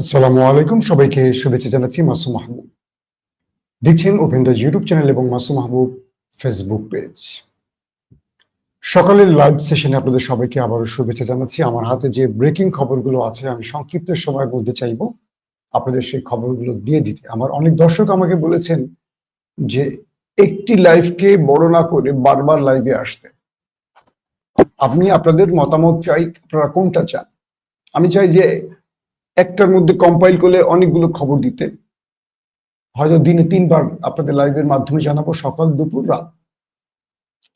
আসসালামু আলাইকুম। সবাইকে শুভেচ্ছা জানাচ্ছি মাসুম মাহবুব। দেখছেন ওপেন ইউটিউব চ্যানেল এবং মাসুম মাহবুব ফেসবুক পেজ। সকালের লাইভ সেশনে আপনাদের সবাইকে আবারও শুভেচ্ছা জানাচ্ছি। আমার হাতে যে ব্রেকিং খবরগুলো আছে, আমি সংক্ষিপ্ত সময় বলতে চাইব। আপনাদের সেই খবরগুলো দিয়ে দিতে। আমার অনেক দর্শক আমাকে বলেছেন যে, একটি লাইভকে বড় না করে বারবার লাইভে আসতে। আপনি আপনাদের মতামত চাই, আপনারা কোনটা চান? আমি চাই যে একটার মধ্যে কম্পাইল করলে অনেকগুলো খবর দিতে। হয়তো দিনে তিনবার আপনাদের লাইভের মাধ্যমে জানাব সকাল, দুপুর, রাত।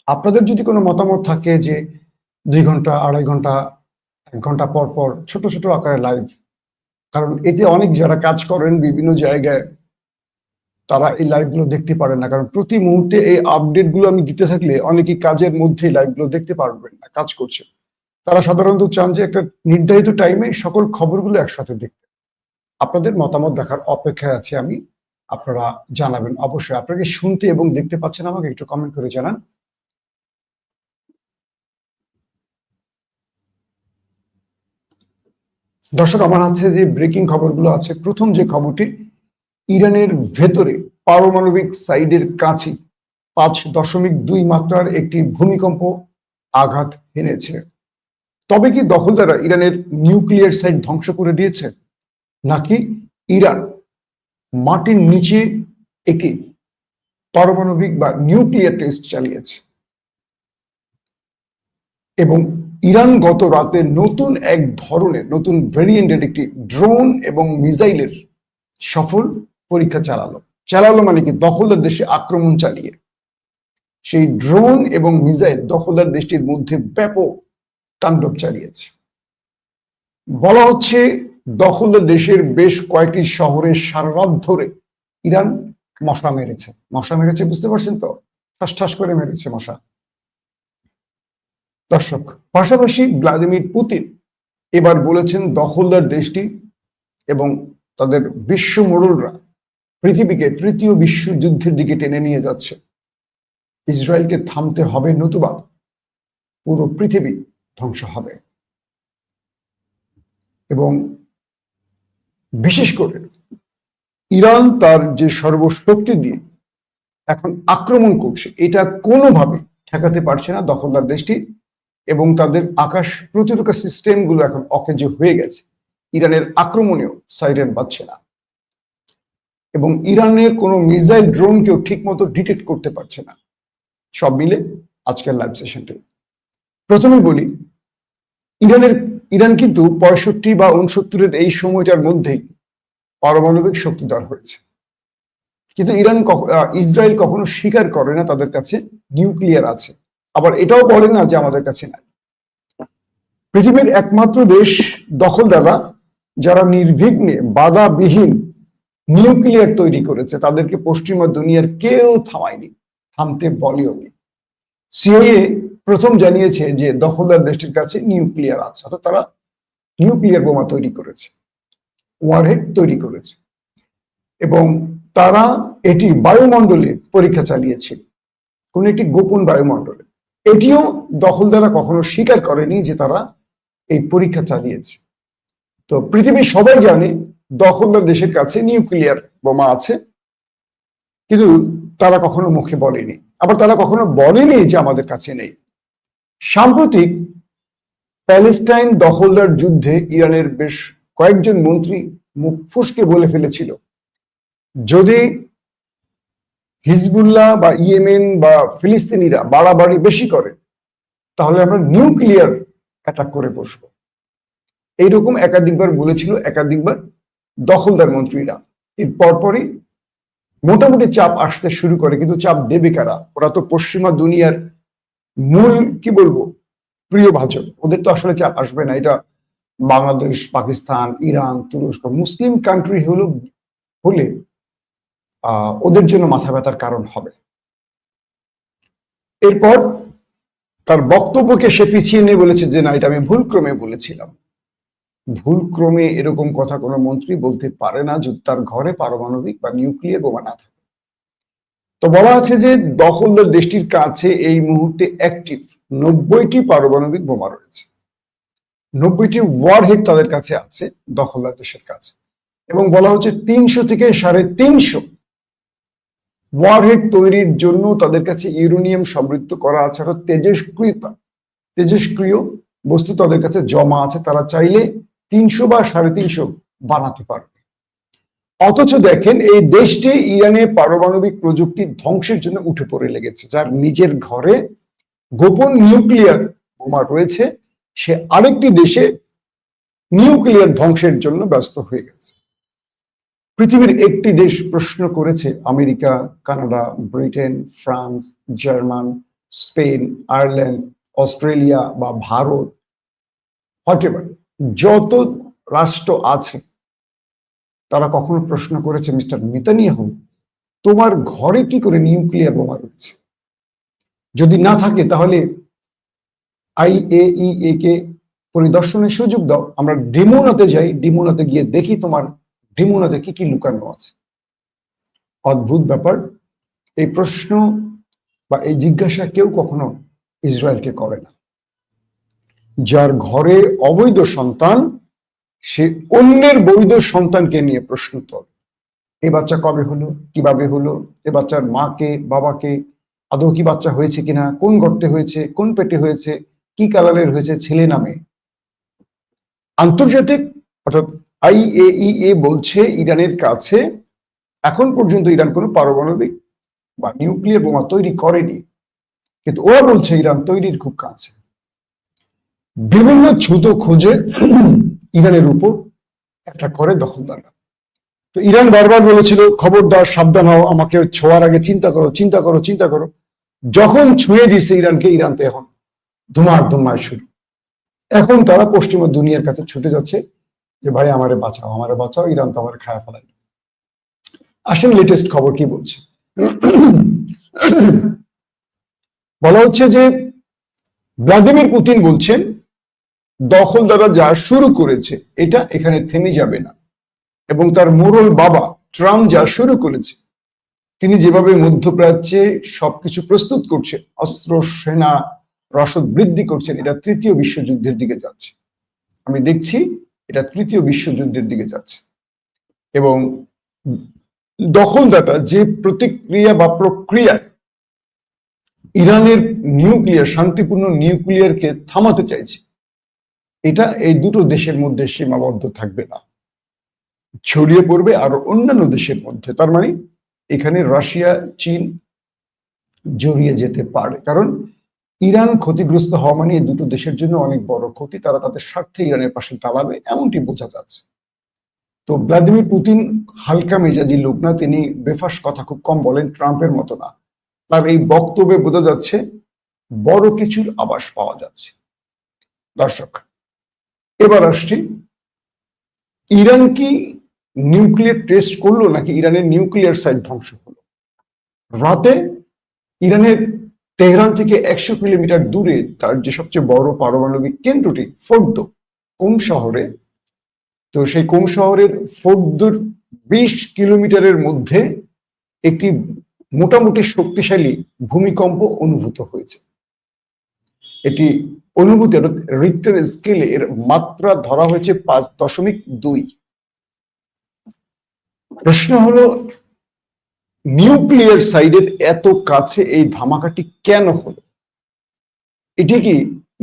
আপনাদের যদি কোনো মতামত থাকে যে দুই ঘণ্টা, আড়াই ঘণ্টা, এক ঘণ্টা পর পর ছোট ছোট আকারে লাইভ কারণ এতে অনেক যারা কাজ করেন বিভিন্ন জায়গায়, তারা এই লাইভগুলো দেখতে পারেন না। কারণ প্রতি মুহূর্তে এই আপডেটগুলো আমি দিতে থাকলে অনেকেই কাজের মধ্যে লাইভগুলো দেখতে পারবেন না, কাজ করছে তারা সাধারণত চান যে একটা নির্ধারিত টাইমে সকল খবরগুলো একসাথে দেখতে। আপনাদের মতামত দেখার অপেক্ষায় আছে আমি। আপনারা জানাবেন। অবশ্যই আপনাকে শুনতে এবং দেখতে পাচ্ছেন আমাকে, একটু কমেন্ট করে জানান। দর্শক, আমার আছে যে ব্রেকিং খবরগুলো আছে। প্রথম যে খবরটি, ইরানের ভেতরে পারমাণবিক সাইডের কাছে পাঁচ দশমিক দুই মাত্রার একটি ভূমিকম্প আঘাত এনেছে। তবে কি দখলদাররা ইরানের নিউক্লিয়ার সাইট ধ্বংস করে দিয়েছে? নাকি ইরান মাটির নিচে একে পারমাণবিক বা নিউক্লিয়ার টেস্ট চালিয়েছে? এবং ইরান গত রাতে নতুন এক ধরনের, নতুন ভেরিয়েন্টের একটি ড্রোন এবং মিসাইলের সফল পরীক্ষা চালালো। চালালো মানে কি? দখলদার দেশে আক্রমণ চালিয়ে। সেই ড্রোন এবং মিসাইল দখলদার দেশটির মধ্যে ব্যাপক তাণ্ডব চালিয়েছে। বলা হচ্ছে দখলদার দেশের বেশ কয়েকটি শহরে সারা রাত ধরে ইরান মশা মেরেছে। মশা মেরেছে বুঝতে পারছেন তো? ঠাস ঠাস করে মেরেছে মশা। দর্শক, পাশাপাশি ভ্লাদিমির পুতিন এবার বলেছেন দখলদার দেশটি এবং তাদের বিশ্ব মোড়লরা পৃথিবীকে তৃতীয় বিশ্বযুদ্ধের দিকে টেনে নিয়ে যাচ্ছে। ইসরায়েলকে থামতে হবে নতুবা। পুরো পৃথিবী ধ্বংস হবে। এবং বিশেষ করে ইরান তার যে সর্বশক্তি দিয়ে এখন আক্রমণ করছে, এটা কোনোভাবে ঠেকাতে পারছে না দখলদার দেশটি এবং তাদের আকাশ প্রতিরক্ষা সিস্টেমগুলো এখন অকেজ হয়ে গেছে। ইরানের আক্রমণেও সাইরেন পাচ্ছে না। এবং ইরানের কোনো মিসাইল ড্রোনকেও ঠিক মতো ডিটেক্ট করতে পারছে না। সব মিলে আজকের লাইভ সেশনটি প্রথমে বলি, ইরানের, ইরান কিন্তু পঁয়ষট্টি বা উনসত্তরের এই সময়টার মধ্যেই পারমাণবিক শক্তিধর হয়েছে। কিন্তু ইরান ইসরায়েল কখনো স্বীকার করে না তাদের কাছে নিউক্লিয়ার আছে। আবার এটাও বলে না যে আমাদের কাছে নাই। পৃথিবীর একমাত্র দেশ দখল দখলদাররা যারা নির্বিঘ্নে বাধাবিহীন নিউক্লিয়ার তৈরি করেছে, তাদেরকে পশ্চিমা দুনিয়ার কেউ থামায়নি, থামতে বলেও নি সিআইএ প্রথম জানিয়েছে যে দখলদার দেশটির কাছে নিউক্লিয়ার আছে, অর্থাৎ তারা নিউক্লিয়ার বোমা তৈরি করেছে, ওয়ারহেড তৈরি করেছে, এবং তারা এটি বায়ুমণ্ডলে পরীক্ষা চালিয়েছিল, কোন একটি গোপন বায়ুমণ্ডলে। এটিও দখলদারা কখনো স্বীকার করেনি যে তারা এই পরীক্ষা চালিয়েছে। তো পৃথিবীর সবাই জানে দখলদার দেশের কাছে নিউক্লিয়ার বোমা আছে, কিন্তু তারা কখনো মুখে বলেনি। আবার তারা কখনো বলেনি যে আমাদের কাছে নেই। সাম্প্রতিক প্যালেস্টাইন দখলদার যুদ্ধে ইরানের বেশ কয়েকজন মন্ত্রী মুখ ফুসকে বলে ফেলেছিল। যদি হিজবুল্লাহ বা ইয়েমেন বা ফিলিস্তিনিরা বাড়াবাড়ি বেশি করে, তাহলে আমরা নিউক্লিয়ার অ্যাটাক করে বসব। এইরকম একাধিকবার বলেছিল একাধিকবার দখলদার মন্ত্রীরা। এর পরপরই মোটামুটি চাপ আসতে শুরু করে, কিন্তু চাপ দেবে কারা? ওরা তো পশ্চিমা দুনিয়ার মূল, কি বলব, প্রিয় ভাজন। ওদের তো আসলে চাপ আসবে না। এটা বাংলাদেশ, পাকিস্তান, ইরান, তুরস্ক, মুসলিম কান্ট্রি হলো, হলে ওদের জন্য মাথা ব্যথার কারণ হবে। এরপর তার বক্তব্যকে সে পিছিয়ে নিয়ে বলেছে যে, না, এটা আমি ভুলক্রমে বলেছিলাম। ভুলক্রমে এরকম কথা কোনো মন্ত্রী বলতে পারে না যদি তার ঘরে পারমাণবিক বা নিউক্লিয়ার বোমা না থাকে। তো বলা আছে যে দখলদার দেশটির কাছে এই মুহূর্তে অ্যাক্টিভ নব্বইটি পারমাণবিক বোমা রয়েছে। নব্বইটি ওয়ার হেড তাদের কাছে আছে, দখলদার দেশের কাছে। এবং বলা হচ্ছে তিনশো থেকে সাড়ে তিনশো ওয়ারহেড তৈরির জন্য তাদের কাছে ইউরেনিয়াম সমৃদ্ধ করা আছে, অর্থাৎ তেজস্ক্রিয়তা তেজস্ক্রিয় বস্তু তাদের কাছে জমা আছে। তারা চাইলে তিনশো বা সাড়ে তিনশো বানাতে পারবে। অথচ দেখেন, এই দেশটি ইরানে পারমাণবিক প্রযুক্তি ধ্বংসের জন্য উঠে পড়ে লেগেছে। যার নিজের ঘরে গোপন নিউক্লিয়ার বোমা রয়েছে, সে আরেকটি দেশে নিউক্লিয়ার ধ্বংসের জন্য ব্যস্ত হয়ে গেছে। পৃথিবীর একটি দেশ প্রশ্ন করেছে, America, Canada, Britain, France, German, Spain, Ireland, Australia বা ভারত, হোয়াট যত রাষ্ট্র আছে তারা কখনো প্রশ্ন করেছে, মিস্টার নেতানিয়াহু, তোমার ঘরে কি করে নিউক্লিয়ার বোমা রয়েছে? যদি না থাকে, তাহলে আইএইএ কে পরিদর্শনের সুযোগ দাও। আমরা ডিমোনাতে যাই, ডিমোনাতে গিয়ে দেখি তোমার ডিমোনাতে কি কি লুকানো আছে। অদ্ভুত ব্যাপার। এই প্রশ্ন বা এই জিজ্ঞাসা কেউ কখনো ইসরায়েলকে করে না। যার ঘরে অবৈধ সন্তান সে অন্যের বৈধ সন্তানকে নিয়ে প্রশ্ন তোলে। এ বাচ্চা কবে হলো, কীভাবে হলো, এ বাচ্চার মাকে, বাবাকে, আদৌ কি বাচ্চা হয়েছে কিনা, কোন গর্তে হয়েছে, কোন পেটে হয়েছে, কি কালারের হয়েছে, ছেলে নামে আন্তর্জাতিক অর্থাৎ আইএইএ বলছে ইরানের কাছে, এখন পর্যন্ত ইরান কোনো পারমাণবিক বা নিউক্লিয়ার বোমা তৈরি করেনি। কিন্তু ওরা বলছে ইরান তৈরির খুব কাছে। বিভিন্ন ছুতো খোঁজে ইরানের উপর একটা করে দখলদাররা তো ইরান বারবার বলেছিল খবর খবরদার, সাবধান হও, আমাকে ছোঁয়ার আগে চিন্তা করো চিন্তা করো চিন্তা করো। যখন ছুঁয়ে দিছে ইরানকে, ইরান তো এখন ধুমার ধুমায় শুরু। এখন তারা পশ্চিমা দুনিয়ার কাছে ছুটে যাচ্ছে যে, ভাই, আমারে বাঁচাও আমারে বাঁচাও, ইরান তো আমার খায়া ফেলাই আসেন লেটেস্ট খবর কি বলছে? বলা হচ্ছে যে, ভ্লাদিমির পুতিন বলছেন দখলদারা যা শুরু করেছে, এটা এখানে থেমে যাবে না। এবং তার মোরল বাবা, ট্রাম্প যা শুরু করেছে, তিনি যেভাবে মধ্যপ্রাচ্যে সবকিছু প্রস্তুত করছে, অস্ত্র, সেনা রসদ বৃদ্ধি করছেন, এটা তৃতীয় বিশ্বযুদ্ধের দিকে যাচ্ছে। আমি দেখছি এটা তৃতীয় বিশ্বযুদ্ধের দিকে যাচ্ছে। এবং দখলদাতা যে প্রতিক্রিয়া বা প্রক্রিয়া ইরানের নিউক্লিয়ার, শান্তিপূর্ণ নিউক্লিয়ারকে থামাতে চাইছে এটা এই দুটো দেশের মধ্যে সীমাবদ্ধ থাকবে না। ছড়িয়ে পড়বে আরও অন্যান্য দেশের মধ্যে। তার মানে এখানে রাশিয়া, চীন জড়িয়ে যেতে পারে। কারণ ইরান ক্ষতিগ্রস্ত হওয়া মানে দুটো দেশের জন্য অনেক বড় ক্ষতি। তারা তাদের স্বার্থে ইরানের পাশে দাঁড়াবে, এমনটি বোঝা যাচ্ছে। তো ভ্লাদিমির পুতিন হালকা মেজাজি লোক না, তিনি বেফাস কথা খুব কম বলেন, ট্রাম্পের মতো না। তার এই বক্তব্যে বোঝা যাচ্ছে, বড় কিছুর আবাস পাওয়া যাচ্ছে। দর্শক এবার আসছি, ইরান কি নিউক্লিয়ার টেস্ট করল নাকি ইরানের নিউক্লিয়ার সাইট ধ্বংস হলো? রাতে ইরানের তেহরান থেকে একশো কিলোমিটার দূরে তার যে সবচেয়ে বড় পারমাণবিক কেন্দ্রটি, ফোর্দ কোম শহরে? তো সেই কোম শহরের ফোর্দুর বিশ কিলোমিটারের মধ্যে একটি মোটামুটি শক্তিশালী ভূমিকম্প অনুভূত হয়েছে। এটি অনুভূতি রিক্টার স্কেলে এর মাত্রা ধরা হয়েছে পাঁচ দশমিক দুই। প্রশ্ন হলো, নিউক্লিয়ার সাইডের এত কাছে এই ধামাকাটি কেন হলো? এটি কি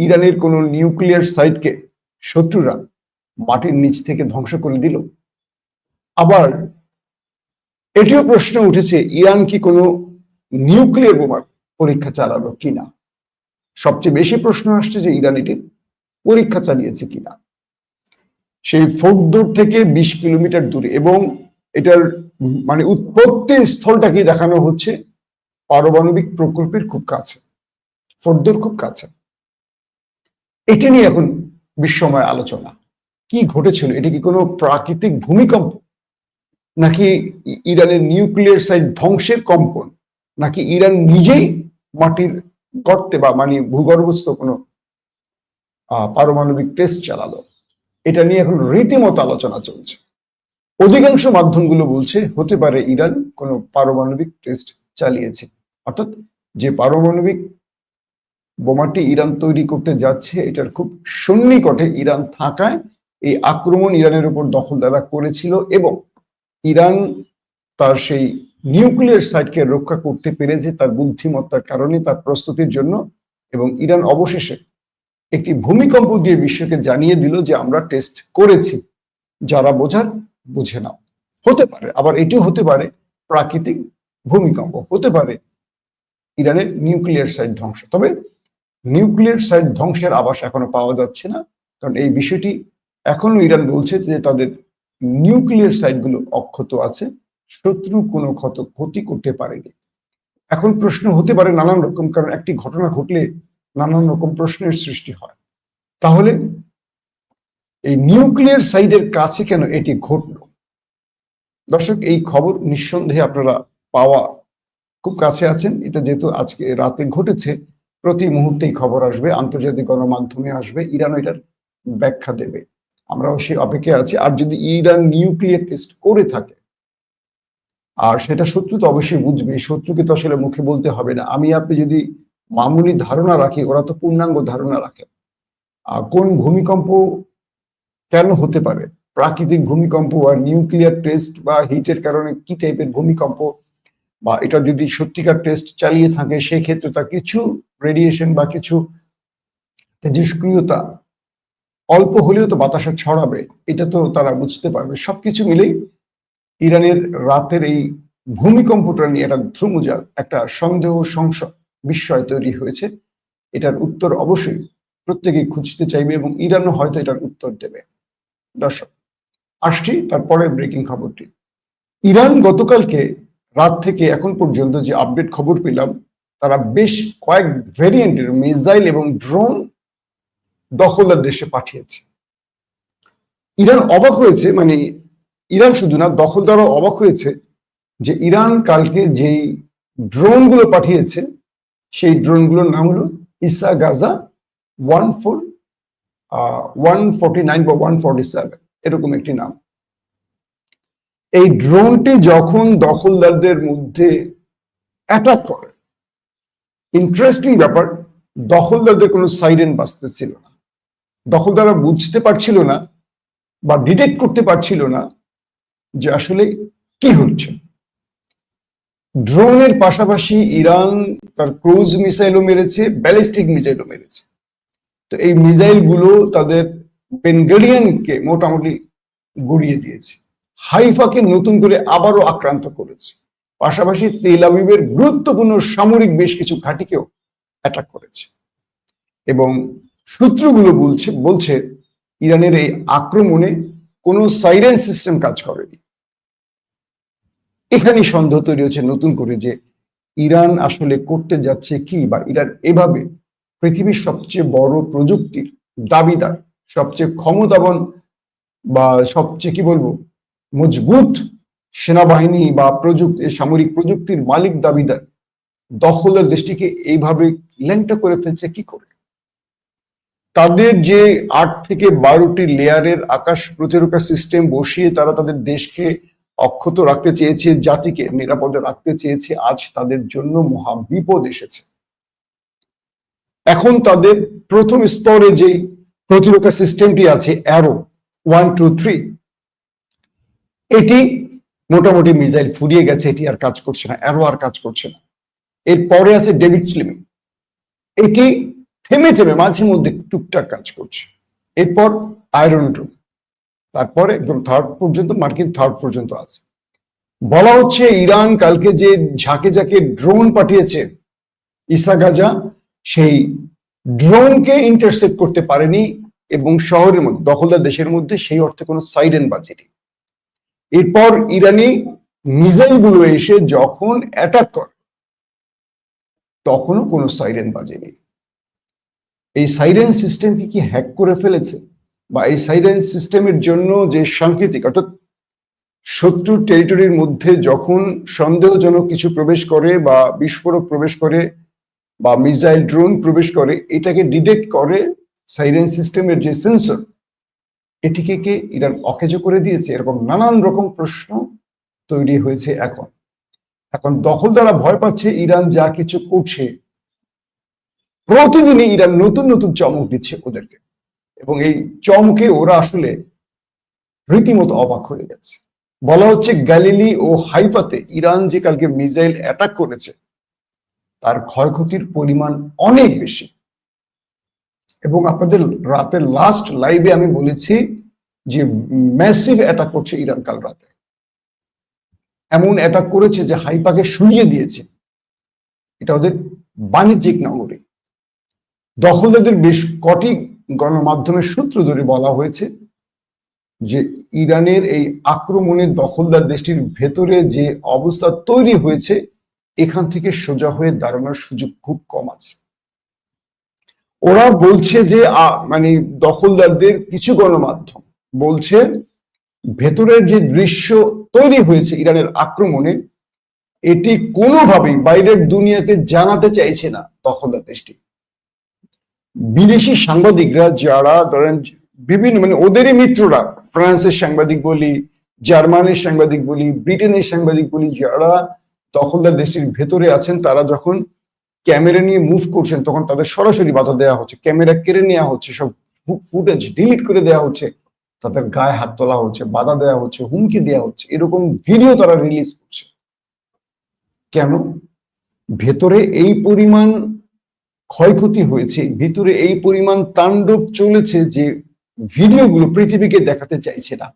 ইরানের কোন নিউক্লিয়ার সাইটকে শত্রুরা মাটির নিচ থেকে ধ্বংস করে দিল? আবার এটিও প্রশ্ন উঠেছে, ইরান কি কোনো নিউক্লিয়ার বোমার পরীক্ষা চালালো কিনা? সবচেয়ে বেশি প্রশ্ন আসছে যে ইরান এটির পরীক্ষা চালিয়েছে কিনা। সেই ফোর্দুর থেকে বিশ কিলোমিটার দূরে এবং এটার মানে উৎপত্তি স্থলটাকে দেখানো হচ্ছে পারমাণবিক প্রকল্পের খুব কাছে ফোর্দুর খুব কাছে। এটি নিয়ে এখন বিশ্বময় আলোচনা। কি ঘটেছিল? এটি কি কোনো প্রাকৃতিক ভূমিকম্প? নাকি ইরানের নিউক্লিয়ার সাইট ধ্বংসের কম্পন? নাকি ইরান নিজেই মাটির গর্তে বা মানে ভূগর্ভস্থ কোনো পারমাণবিক টেস্ট চালালো। এটা নিয়ে এখন রীতিমতো আলোচনা চলছে। অধিকাংশ মাধ্যমগুলো বলছে, হতে পারে ইরান কোনো পারমাণবিক টেস্ট চালিয়েছে। অর্থাৎ যে পারমাণবিক বোমাটি ইরান তৈরি করতে যাচ্ছে, এটার খুব সন্নিকটে ইরান থাকায় এই আক্রমণ ইরানের উপর দখলদারা করেছিল এবং ইরান তার সেই নিউক্লিয়ার সাইটকে রক্ষা করতে পেরেছে তার বুদ্ধিমত্তার কারণে, তার প্রস্তুতির জন্য, এবং ইরান অবশেষে একটি ভূমিকম্প দিয়ে বিশ্বকে জানিয়ে দিল যে আমরা টেস্ট করেছি। যারা বোঝার, বুঝে নাও। হতে পারে, আবার এটিও হতে পারে প্রাকৃতিক ভূমিকম্প, হতে পারে ইরানের নিউক্লিয়ার সাইট ধ্বংস। তবে নিউক্লিয়ার সাইট ধ্বংসের আবাস এখনও পাওয়া যাচ্ছে না, কারণ এই বিষয়টি এখনও ইরান বলছে যে তাদের নিউক্লিয়ার সাইটগুলো অক্ষত আছে। শত্রু কোনো ক্ষত, ক্ষতি করতে পারেনি। এখন প্রশ্ন হতে পারে নানান রকম, কারণ একটি ঘটনা ঘটলে নানান রকম প্রশ্নের সৃষ্টি হয়। তাহলে এই নিউক্লিয়ার সাইডের কাছে কেন এটি ঘটলো? দর্শক, এই খবর নিঃসন্দেহে আপনারা পাওয়া খুব কাছে আছেন। এটা যেহেতু আজকে রাতে ঘটেছে, প্রতি মুহূর্তেই খবর আসবে, আন্তর্জাতিক গণমাধ্যমে আসবে, ইরান এটার ব্যাখ্যা দেবে। আমরাও সেই অপেক্ষায় আছি। আর যদি ইরান নিউক্লিয়ার টেস্ট করে থাকে আর সেটা শত্রু তো অবশ্যই বুঝবে শত্রুকে তো আসলে মুখে বলতে হবে না। আমি আপনি যদি মামুলি ধারণা রাখি, ওরা তো পূর্ণাঙ্গ ধারণা রাখে। কোন ভূমিকম্প কেন হতে পারে? প্রাকৃতিক ভূমিকম্প আর নিউক্লিয়ার টেস্ট বা হিটের কারণে কি টাইপের ভূমিকম্প বা এটা যদি সত্যিকার টেস্ট চালিয়ে থাকে সেই ক্ষেত্রে তার কিছু রেডিয়েশন বা কিছু তেজস্ক্রিয়তা অল্প হলেও তো বাতাসে ছড়াবে, এটা তো তারা বুঝতে পারবে। সবকিছু মিলেই ইরানের রাতের এই ভূমিকম্পটা নিয়ে একটা ধ্রুমজাল একটা সন্দেহ সংশয় বিস্ময় তৈরি হয়েছে। এটার উত্তর অবশ্যই প্রত্যেকেই খুঁজতে চাইবে এবং ইরানও হয়তো এটার উত্তর দেবে। দর্শক, আসছি তারপরে ব্রেকিং খবরটি। ইরান গতকালকে রাত থেকে এখন পর্যন্ত যে আপডেট খবর পেলাম, তারা বেশ কয়েক ভেরিয়েন্টের মিসাইল এবং ড্রোন দখলদার দেশে পাঠিয়েছে। ইরান অবাক হয়েছে মানে ইরান শুধু না, দখলদারও অবাক হয়েছে যে ইরান কালকে যেই ড্রোনগুলো পাঠিয়েছে, সেই ড্রোনগুলোর নাম হলো ইসা Gaza one four one forty nine বা ওয়ান ফোরটি সেভেন, এরকম একটি নাম। এই ড্রোনটি যখন দখলদারদের মধ্যে অ্যাটাক করে ইন্টারেস্টিং ব্যাপার, দখলদারদের কোনো সাইরেন বাঁচতেছিল না। দখলদাররা বুঝতে পারছিল না বা ডিটেক্ট করতে পারছিল না যে আসলে কি হচ্ছে? ড্রোনের পাশাপাশি ইরান তার ক্রুজ মিসাইলও মেরেছে, ব্যালিস্টিক মিসাইলও মেরেছে। তো এই মিসাইলগুলো তাদের বেনগেরিয়ানকে মোটামুটি গড়িয়ে দিয়েছে। হাইফাকে নতুন করে আবারও আক্রান্ত করেছে। পাশাপাশি তেল আবিবের গুরুত্বপূর্ণ সামরিক বেশ কিছু ঘাঁটিকেও অ্যাটাক করেছে। এবং সূত্রগুলো বলছে বলছে, ইরানের এই আক্রমণে কোনো সাইরেন সিস্টেম কাজ করেনি এখানেই সন্দেহ তৈরি হচ্ছে নতুন করে যে ইরান আসলে করতে যাচ্ছে কি বা ইরান এভাবে পৃথিবীর সবচেয়ে বড় প্রযুক্তির দাবিদার, সবচেয়ে ক্ষমতাবান বা সবচেয়ে কি বলব, মজবুত সেনাবাহিনী বা প্রযুক্তি, সামরিক প্রযুক্তির মালিক দাবিদার দখলের দেশটিকে এইভাবে ল্যাংটা করে ফেলছে কি করে? তাদের যে আট থেকে বারোটি লেয়ারের আকাশ প্রতিরক্ষা সিস্টেম বসিয়ে তারা তাদের দেশকে অক্ষত রাখতে চেয়েছে, জাতিকে নিরাপদে রাখতে চেয়েছে, আজ তাদের জন্য মহা বিপদ এসেছে। এখন তাদের প্রথম স্তরে যে প্রতিরক্ষা সিস্টেমটি আছে অ্যারো ওয়ান টু থ্রি এটি মোটামুটি মিসাইল ফুরিয়ে গেছে, এটি আর কাজ করছে না অ্যারো আর কাজ করছে না। এরপরে আছে ডেভিড স্লিমিং। এটি থেমে থেমে মাঝে মধ্যে টুকটাক কাজ করছে। এরপর আয়রন ড্রোন তারপরে একদম থার্ড পর্যন্ত, মার্কিন থার্ড পর্যন্ত আছে। বলা হচ্ছে ইরান কালকে যে ঝাঁকে ঝাঁকে ড্রোন পাঠিয়েছে ইসা গাজা, সেই ড্রোনকে ইন্টারসেপ্ট করতে পারেনি এবং শহরের মধ্যে, দখলদার দেশের মধ্যে সেই অর্থে কোনো সাইরেন বাজেনি। এরপর ইরানি মিসাইলগুলো এসে যখন অ্যাটাক করে, তখনও কোনো সাইরেন বাজেনি। এই সাইরেন সিস্টেমকে কি হ্যাক করে ফেলেছে? বা এই সাইরেন সিস্টেমের জন্য যে সাংকেতিক, অর্থাৎ শত্রু টেরিটরির মধ্যে যখন সন্দেহজনক কিছু প্রবেশ করে বা বিস্ফোরক প্রবেশ করে বা মিসাইল ড্রোন প্রবেশ করে, এটাকে ডিটেক্ট করে সাইরেন সিস্টেমের যে সেন্সর এটিকে কে ইরান অকেজো করে দিয়েছে? এরকম নানান রকম প্রশ্ন তৈরি হয়েছে এখন। এখন দখল দ্বারা ভয় পাচ্ছে ইরান যা কিছু করছে। প্রতিদিনই ইরান নতুন নতুন চমক দিচ্ছে ওদেরকে। এবং এই চমকে ওরা আসলে রীতিমতো অবাক হয়ে গেছে। বলা হচ্ছে গ্যালিলি ও হাইফাতে ইরান যে কালকে মিসাইল অ্যাটাক করেছে, তার ক্ষয়ক্ষতির পরিমাণ অনেক বেশি। এবং আপনাদের রাতের লাস্ট লাইভে আমি বলেছি যে ম্যাসিভ অ্যাটাক করছে ইরান কাল রাতে। এমন অ্যাটাক করেছে যে হাইপাকে শুইয়ে দিয়েছে। এটা ওদের বাণিজ্যিক নগরী। দখলদারদের বেশ কটি গণমাধ্যমের সূত্র ধরে বলা হয়েছে যে ইরানের এই আক্রমণে দখলদার দেশটির ভেতরে যে অবস্থা তৈরি হয়েছে, এখান থেকে সোজা হয়ে দাঁড়ানোর সুযোগ খুব কম আছে। ওরা বলছে যে মানে দখলদারদের কিছু গণমাধ্যম বলছে ভেতরের যে দৃশ্য তৈরি হয়েছে ইরানের আক্রমণে, এটি কোনোভাবেই বাইরের দুনিয়াতে জানাতে চাইছে না দখলদার দেশটি। বিদেশি সাংবাদিকরা যারা ধরেন বিভিন্ন মানে ওদেরই মিত্ররা, ফ্রান্সের সাংবাদিক বলি, জার্মানির সাংবাদিক বলি, ব্রিটেনের সাংবাদিক বলি, যারা দখলদার দেশটির ভেতরে আছেন, তারা যখন ক্যামেরা নিয়ে মুভ করছেন, তখন তাদের সরাসরি বাধা দেওয়া হচ্ছে, ক্যামেরা কেড়ে নেওয়া হচ্ছে, সব ফুটেজ ডিলিট করে দেওয়া হচ্ছে, তাদের গায়ে হাত তোলা হচ্ছে, বাধা দেওয়া হচ্ছে, হুমকি দেওয়া হচ্ছে, এরকম ভিডিও তারা রিলিজ করছে। কেন? ভেতরে এই পরিমাণ ক্ষয়ক্ষতি হয়েছে, ভিতরে এই পরিমাণ তাণ্ডব চলেছে যে ভিডিওগুলো পৃথিবীকে দেখাতে চাইছে না।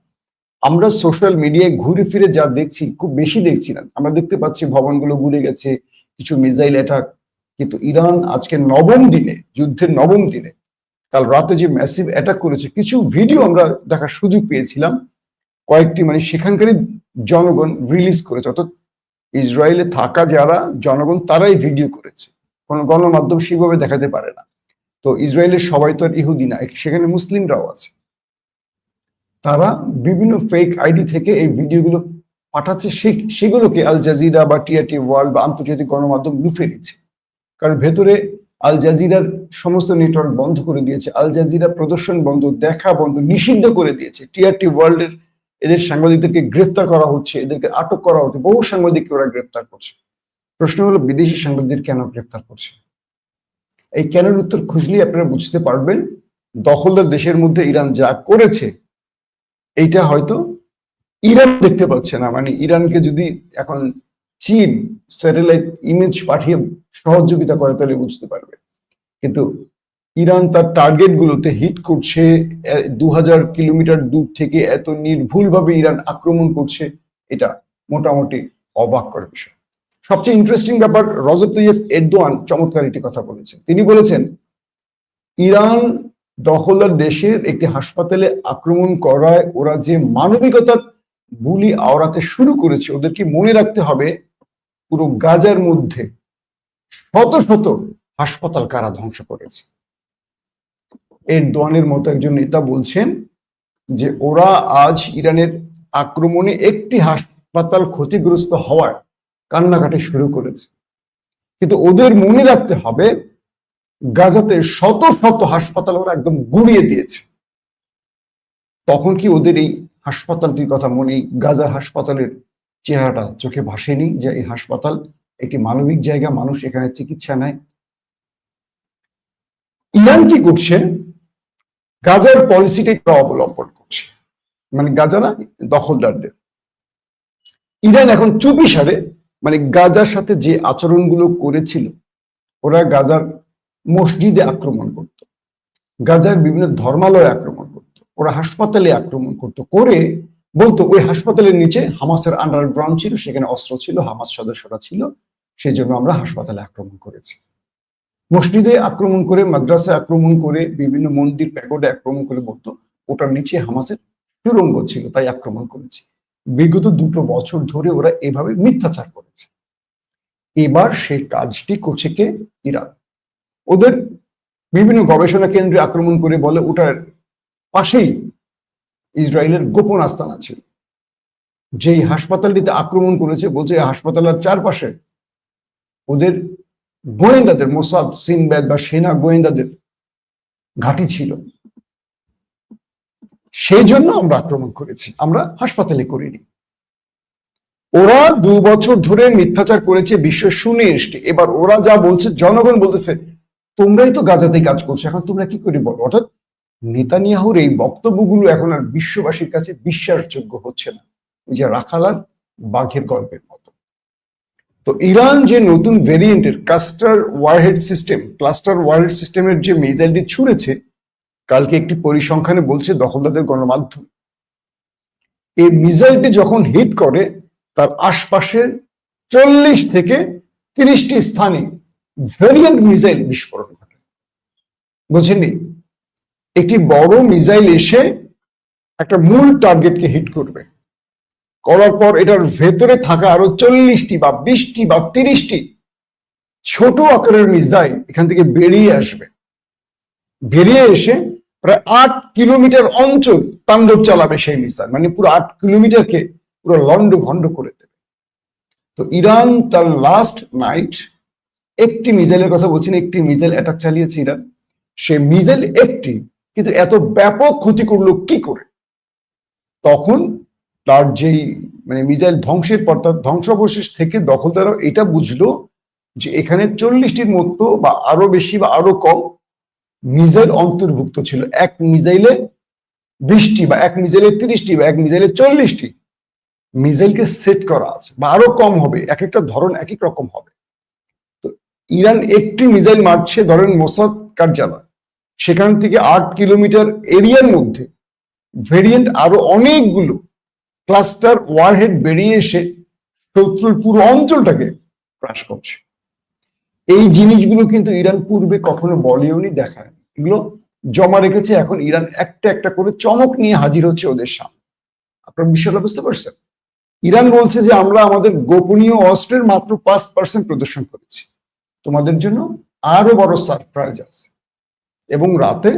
আমরা সোশ্যাল মিডিয়ায় ঘুরে ফিরে যা দেখছি, খুব বেশি দেখছি না। আমরা দেখতে পাচ্ছি ভবনগুলো ঘুরে গেছে, কিছু মিসাইল অ্যাটাক। কিন্তু ইরান আজকে নবম দিনে, যুদ্ধের নবম দিনে, কাল রাতে যে ম্যাসিভ অ্যাটাক করেছে, কিছু ভিডিও আমরা দেখার সুযোগ পেয়েছিলাম। কয়েকটি মানে সেখানকারই জনগণ রিলিজ করেছে। অর্থাৎ ইসরায়েলে থাকা যারা জনগণ, তারাই ভিডিও করেছে। কোনো গণমাধ্যম সেভাবে দেখাতে পারে না। তো ইসরায়েলের সবাই তো আর ইহুদি না সেখানে মুসলিমরাও আছে। তারা বিভিন্ন ফেক আইডি থেকে এই ভিডিওগুলো পাঠাচ্ছে সেগুলোকে আল জাজিরা বা টিআরটি ওয়ার্ল্ড বা আন্তর্জাতিক গণমাধ্যম লুফে নিচ্ছে। কারণ ভেতরে আল জাজিরার সমস্ত নেটওয়ার্ক বন্ধ করে দিয়েছে, আল জাজিরা প্রদর্শন বন্ধ, দেখা বন্ধ নিষিদ্ধ করে দিয়েছে। টিআরটি ওয়ার্ল্ডের এদের সাংবাদিকদেরকে গ্রেফতার করা হচ্ছে, এদেরকে আটক করা হচ্ছে, বহু সাংবাদিককে ওরা গ্রেফতার করছে। প্রশ্ন হলো, বিদেশি সাংবাদিকদের কেন গ্রেফতার করছে? এই কেনের উত্তর খুঁজলেই আপনারা বুঝতে পারবেন, দখলদার দেশের মধ্যে ইরান যা করেছে, এইটা হয়তো ইরান দেখতে পাচ্ছে না। মানে ইরানকে যদি এখন চীন স্যাটেলাইট ইমেজ পাঠিয়ে সহযোগিতা করে, তাহলে বুঝতে পারবে কিন্তু ইরান তার টার্গেট গুলোতে হিট করছে দু হাজার কিলোমিটার দূর থেকে এত নির্ভুলভাবে ইরান আক্রমণ করছে, এটা মোটামুটি অবাক করার বিষয়। সবচেয়ে ইন্টারেস্টিং ব্যাপার, রজব তৈয়ব এরদোয়ান চমৎকার একটি কথা বলেছেন। তিনি বলেছেন, ইরান দখলদার দেশের একটি হাসপাতালে আক্রমণ করায় ওরা যে মানবিকতার বুলি আওড়াতে শুরু করেছে, ওদেরকে মনে রাখতে হবে পুরো গাজার মধ্যে শত শত হাসপাতাল কারা ধ্বংস করেছে। এর দোয়ানের মতো একজন নেতা বলছেন যে, ওরা আজ ইরানের আক্রমণে একটি হাসপাতাল ক্ষতিগ্রস্ত হওয়ার কান্নাকাটি শুরু করেছে। কিন্তু ওদের মনে রাখতে হবে, গাজাতে শত শত হাসপাতাল ওরা একদম গুড়িয়ে দিয়েছে। তখন কি ওদের এই হাসপাতালটির কথা মনে গাজার হাসপাতালের চেহারাটা চোখে ভাসেনি যে এই হাসপাতাল একটি মানবিক জায়গা, মানুষ এখানে চিকিৎসা নেয়? ইরান কি করছে? গাজার পলিসিটাই তারা অবলম্বন করছে। মানে গাজারা দখলদারদের। ইরান এখন চুপিসারে মানে গাজার সাথে যে আচরণগুলো করেছিল, ওরা গাজার মসজিদে আক্রমণ করত, গাজার বিভিন্ন ধর্মালয়ে আক্রমণ করত, ওরা হাসপাতালে আক্রমণ করত, করে বলতো ওই হাসপাতালের নিচে হামাসের আন্ডারগ্রাউন্ড ছিল, সেখানে অস্ত্র ছিল, হামাস সদস্যরা ছিল সেই জন্য আমরা হাসপাতালে আক্রমণ করেছি। মসজিদে আক্রমণ করে, মাদ্রাসায় আক্রমণ করে, বিভিন্ন মন্দির প্যাগোডে আক্রমণ করে বলতো, ওটার নিচে হামাসের সুরঙ্গ ছিল, তাই আক্রমণ করেছি। বিগত দুটো বছর ধরে ওরা এভাবে মিথ্যাচার করেছে। এবার সেই কাজটি করছে কে? ইরান। ওদের বিভিন্ন গবেষণা কেন্দ্রে আক্রমণ করে বলে ওটার পাশেই ইসরায়েলের গোপন আস্তানা ছিল যেই হাসপাতালটিতে আক্রমণ করেছে, বলছে হাসপাতালের চারপাশে ওদের গোয়েন্দাদের, মোসাদ, সিনব্যাদ বা সেনা গোয়েন্দাদের ঘাঁটি ছিল। সেই জন্য আমরা আক্রমণ করেছি। আমরা হাসপাতালে করিনি। ওরা দু বছর ধরে মিথ্যাচার করেছে বিশ্ব শুনে এসছে এবার ওরা যা বলছে, জনগণ বলতেছে, তোমরাই তো গাজাতে কাজ করছ, এখন তোমরা কি করে বলো? অর্থাৎ নেতানিয়াহুর এই বক্তব্যগুলো এখন আর বিশ্ববাসীর কাছে বিশ্বাসযোগ্য হচ্ছে না। ওই যে রাখালার বাঘের গল্পের মতো। তো ইরান যে নতুন ভেরিয়েন্টের cluster warhead system cluster warhead সিস্টেমের যে মিসাইলটি ছুড়েছে কালকে একটি পরিসংখ্যানে বলছে দখলদারদের গণমাধ্যম। এই মিসাইলটি যখন হিট করে, তার আশপাশে চল্লিশ থেকে তিরিশটি স্থানে ভেরিয়েন্ট মিসাইল বিস্ফোরণ ঘটে। বুঝেননি? একটি বড় মিসাইল এসে একটা মূল টার্গেটকে হিট করবে। করার পর এটার ভেতরে থাকা আরও চল্লিশটি বা বিশটি বা তিরিশটি ছোট আকারের মিসাইল এখান থেকে বেরিয়ে আসবে। বেরিয়ে এসে প্রায় আট কিলোমিটার অঞ্চল তাণ্ডব চালাবে সেই মিসাইল। মানে পুরো আট কিলোমিটারকে পুরো লন্ড ভন্ড করে দেবে। তো ইরান তার লাস্ট নাইট একটি মিসাইলের কথা বলছেন একটি মিসাইল অ্যাটাক চালিয়েছে ইরান। সে মিসাইল একটি, কিন্তু এত ব্যাপক ক্ষতি করল কি করে? তখন তার যেই মানে মিসাইল ধ্বংসের পর তার ধ্বংসাবশেষ থেকে দখলদাররা এটা বুঝলো যে এখানে চল্লিশটির মতো বা আরও বেশি বা আরও কম মিসাইল অন্তর্ভুক্ত ছিল। এক মিজাইলে বিশটি বা এক মিসাইলে তিরিশটি বা এক মিসাইলে চল্লিশটি মিজাইলকে সেট করা আছে বা আরও কম হবে, এক একটা ধরন এক এক রকম হবে। তো ইরান একটি মিজাইল মারছে, ধরেন মোসাদ কারজালা। সেখান থেকে আট কিলোমিটার এরিয়ার মধ্যে ভেরিয়েন্ট আরও অনেকগুলো ক্লাস্টার ওয়ারহেড বেরিয়ে এসে শত্রুর পুরো অঞ্চলটাকে ক্রাশ করছে। এই জিনিসগুলো কিন্তু ইরান পূর্বে কখনো বলেওনি দেখায় এগুলো জমা রেখেছে এখন ইরান একটা একটা করে চমক নিয়ে হাজির হচ্ছে ওদের সামনে। আপনার বিষয়টা বুঝতে পারছেন। ইরান বলছে যে আমরা আমাদের গোপনীয় অস্ত্রের মাত্র পাঁচ পার্সেন্ট প্রদর্শন করেছি। তোমাদের জন্য আরও বড় সারপ্রাইজ আছে। এবং রাতে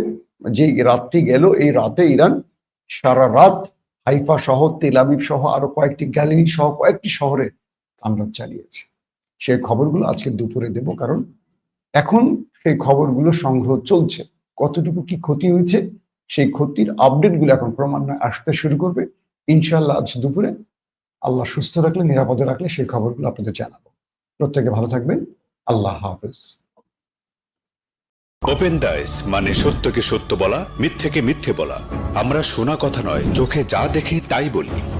যে রাতটি গেল, এই রাতে ইরান সারা রাত হাইফা সহ তেলাবিব সহ, আরও কয়েকটি গ্যালারি সহ, কয়েকটি শহরে তাণ্ডব চালিয়েছে। সেই খবরগুলো আজকে দুপুরে দেব, কারণ এখন সেই খবরগুলো সংগ্রহ চলছে। কতটুকু কি ক্ষতি হয়েছে, সেই ক্ষতির আপডেটগুলো এখন ক্রমান্বয়ে আসতে শুরু করবে। ইনশাল্লাহ আজ দুপুরে আল্লাহ সুস্থ রাখলে, নিরাপদে রাখলে সেই খবরগুলো আপনাদের জানাব। প্রত্যেকে ভালো থাকবেন। আল্লাহ হাফেজ। ওপেন দাইস মানে সত্যকে সত্য বলা, মিথ্যেকে মিথ্যে বলা। আমরা শোনা কথা নয়, চোখে যা দেখি তাই বলি।